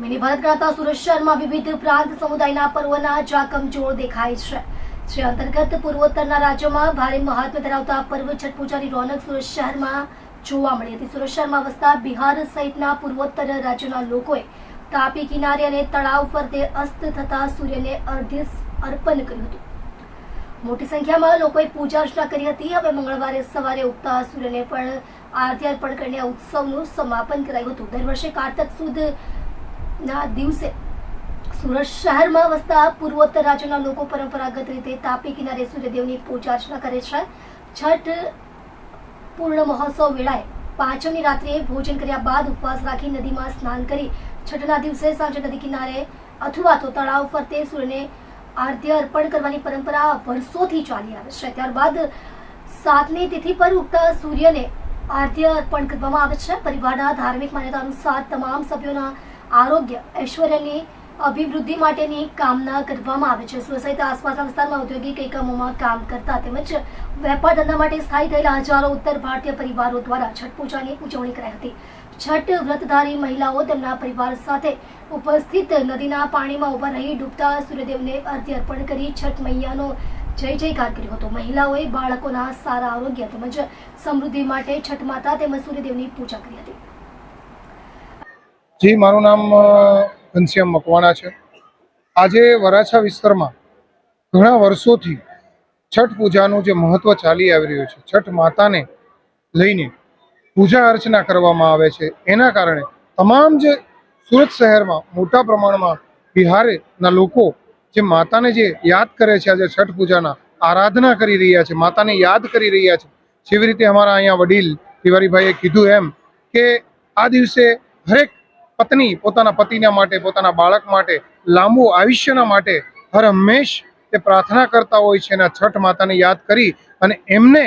Mini Bharat ગણાતા સુરત શહેરમાં વિવિધ પ્રાંત સમુદાયના પર્વના જાકમજોળ દેખાય છે. જે અંતર્ગત પૂર્વોત્તરના રાજ્યોમાં ભારે મહાત્મ્ય ધરાવતા પર્વ છઠ પૂજાની રોનક સુરત શહેરમાં જોવા મળી હતી. સુરત શહેરમાં વસતા બિહાર સહિતના પૂર્વોત્તર રાજ્યોના લોકોએ તાપી કિનારે અને તળાવ ફરતે અસ્ત થતા સૂર્યને અર્ધ્ય અર્પણ કર્યું હતું. મોટી સંખ્યામાં લોકોએ પૂજા અર્ચના કરી હતી. હવે મંગળવારે સવારે ઉગતા સૂર્યને પણ આરતી અર્પણ કરીને ઉત્સવનું સમાપન કરાયું હતું. દર વર્ષે કારતક સુદ ના, દિવસે સુરત શહેરમાં વસતા પૂર્વોત્તર રાજ્યના લોકો પરંપરાગત રીતે તાપી કિનારે સૂર્યદેવની પૂજા અર્ચના કરે છે. છઠ પૂર્ણ મહોત્સવ વેળાએ પાંચમની રાત્રે ભોજન કર્યા બાદ ઉપવાસ રાખી નદીમાં સ્નાન કરી છઠના દિવસે સાંજે નદી કિનારે અથવા તો તળાવ ફરતે સૂર્યને આરતી અર્પણ કરવાની પરંપરા વર્ષોથી ચાલી આવે છે. ત્યારબાદ સાતમી તિથિ પર ઉગતા સૂર્યને આરતી અર્પણ કરવામાં આવે છે. પરિવારના ધાર્મિક માન્યતા અનુસાર તમામ સભ્યોના આરોગ્ય, ઐશ્વર્યની અભિવૃદ્ધિ માટેની કામના કરવામાં આવે છે. સુરત આસપાસના વિસ્તારમાં ઔદ્યોગિક એકમોમાં કામ કરતા તેમજ વેપાર ધંધા માટે સ્થાયી થયેલા હજારો ઉત્તર ભારતીય પરિવારો દ્વારા છઠ પૂજાની ઉજવણી કરાઈ હતી. છઠ વ્રતધારી મહિલાઓ તેમના પરિવાર સાથે ઉપસ્થિત નદીના પાણીમાં ઊભા રહી ડૂબતા સૂર્યદેવને અર્ધ્ય અર્પણ કરી છઠ મૈયાનો જય જયકાર કર્યો હતો. મહિલાઓએ બાળકોના સારા આરોગ્ય તેમજ સમૃદ્ધિ માટે છઠ માતા તેમજ સૂર્યદેવની પૂજા કરી હતી. જી, મારું નામ ઘનશ્યામ મકવાણા છે. આજે વરાછા વિસ્તારમાં ઘણા વર્ષોથી છઠ પૂજાનું જે મહત્વ ચાલી આવી રહ્યું છે, છઠ માતાને લઈને પૂજા અર્ચના કરવામાં આવે છે. એના કારણે તમામ જે સુરત શહેરમાં મોટા પ્રમાણમાં બિહારના લોકો જે માતાને જે યાદ કરે છે, આજે છઠ પૂજાના, આરાધના કરી રહ્યા છે, માતાને યાદ કરી રહ્યા છે. જેવી રીતે અમારા અહીંયા વડીલ તિવારીભાઈએ કીધું એમ કે આ દિવસે હરેક પત્ની પોતાના પતિના માટે, પોતાના બાળક માટે, લાંબુ આયુષ્યના માટે હર હંમેશ તે પ્રાર્થના કરતા હોય છે અને છઠ માતાને યાદ કરી અને એમને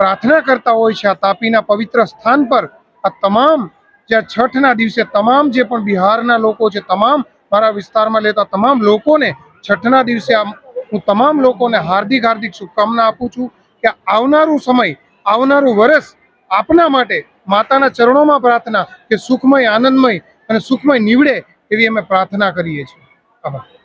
પ્રાર્થના કરતા હોય છે આ તાપીના પવિત્ર સ્થાન પર. આ તમામ જે છઠના દિવસે તમામ જે પણ બિહારના લોકો છે, તમામ મારા વિસ્તારમાં લેતા તમામ લોકોને છઠના દિવસે આ હું તમામ લોકોને હાર્દિક હાર્દિક શુભકામના આપું છું કે આવનારું સમય, આવનારું વર્ષ આપના માટે માતાના ચરણોમાં પ્રાર્થના કે સુખમય, આનંદમય અને સુખમય નીવડે એવી અમે પ્રાર્થના કરીએ છીએ. આભાર.